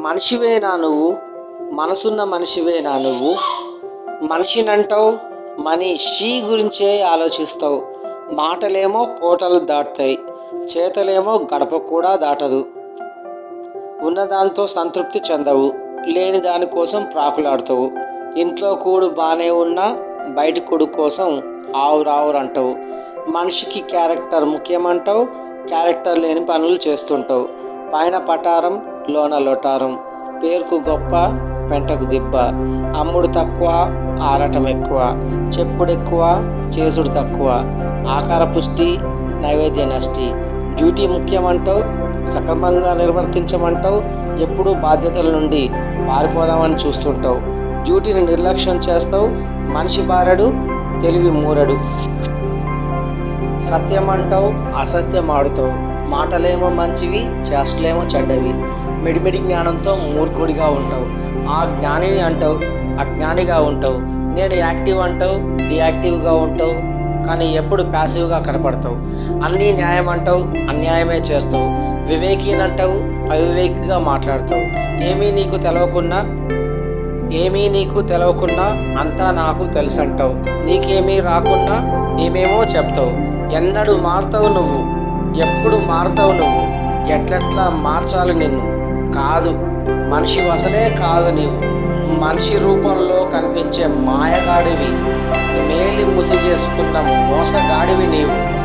మనిషివేనా నువ్వు? మనసున్న మనిషివేనా నువ్వు? మనిషినంటావు మనిషి గురించే ఆలోచిస్తావు. మాటలేమో కోటలు దాటుతాయి చేతలేమో గడప కూడా దాటదు. ఉన్నదాంతో సంతృప్తి చెందవు లేని దానికోసం ప్రాకులాడతావు. ఇంట్లో కూడు బాగానే ఉన్నా బయట కొడు కోసం ఆవురావురు అంటావు. మనిషికి క్యారెక్టర్ ముఖ్యమంటావు క్యారెక్టర్ లేని పనులు చేస్తుంటావు. పైన పటారం లోన లొటారం. పేరుకు గొప్ప పెంటకు దిబ్బ. అమ్ముడు తక్కువ ఆరటం ఎక్కువ. చెప్పుడు ఎక్కువ చేసుడు తక్కువ. ఆకార పుష్టి నైవేద్య నష్టి. డ్యూటీ ముఖ్యమంటావు సక్రమంగా నిర్వర్తించమంటావు ఎప్పుడూ బాధ్యతల నుండి పారిపోదామని చూస్తుంటావు. డ్యూటీని నిర్లక్ష్యం చేస్తావు మనిషి బారడు తెలివి మూరడు. సత్యం అంటావు అసత్యం ఆడుతావు. మాటలేమో మంచివి చేష్టలేమో చెడ్డవి. మిడిమిడి జ్ఞానంతో మూర్ఖుడిగా ఉంటావు. ఆ జ్ఞానిని అంటావు అజ్ఞానిగా ఉంటావు. నేను యాక్టివ్ అంటావు డియాక్టివ్గా ఉంటావు. కానీ ఎప్పుడు ప్యాసివ్గా కనపడతావు. అన్నీ న్యాయం అంటావు అన్యాయమే చేస్తావు. వివేకీనంటావు అవివేకిగా మాట్లాడతావు. ఏమీ నీకు తెలవకున్నా ఏమీ నీకు తెలవకున్నా అంతా నాకు తెలుసంటావు. నీకేమీ రాకున్నా ఏమేమో చెప్తావు. ఎన్నడూ మారుతావు నువ్వు. ఎప్పుడు మారుతావు నువ్వు? ఎట్లెట్లా మార్చాలి నిన్ను? కాదు మనిషి అసలే కాదు నీవు. మనిషి రూపంలో కనిపించే మాయగాడివి మేలి ముసిగేసుకున్న మోసగాడివి నీవు.